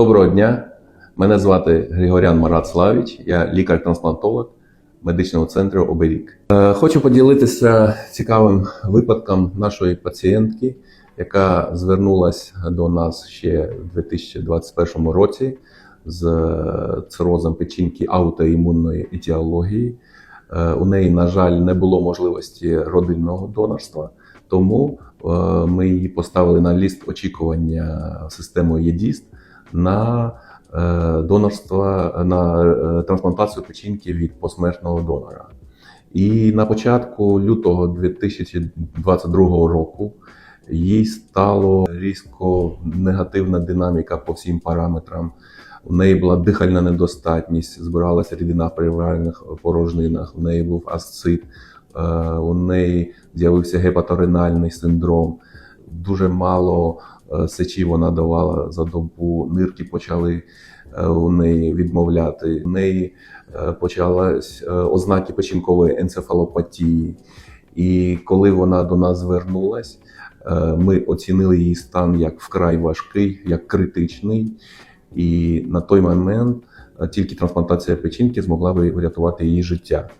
Доброго дня. Мене звати Григорян Марат Славіч, я лікар-трансплантолог медичного центру Оберіг. Е, Хочу поділитися цікавим випадком нашої пацієнтки, яка звернулася до нас ще в 2021 році з цирозом печінки аутоімунної етіології. Е, У неї, на жаль, не було можливості родинного донорства, тому е, ми її поставили на ліст очікування системою ЄДІСТ на е, донорство на е, трансплантацію печінки від посмертного донора. І на початку лютого 2022 року їй стало різко негативна динаміка по всім параметрам. У неї була дихальна недостатність, збиралася рідина в переваральних порожнинах, у неї був асцит, е, у неї з'явився гепаторенальний синдром. Дуже мало е, сечі вона давала за добу, нирки почали е, у неї відмовляти. У неї е, почались е, ознаки печінкової енцефалопатії. І коли вона до нас звернулась, ми оцінили її стан як вкрай важкий, як критичний. І на той момент тільки трансплантація печінки змогла би врятувати її життя.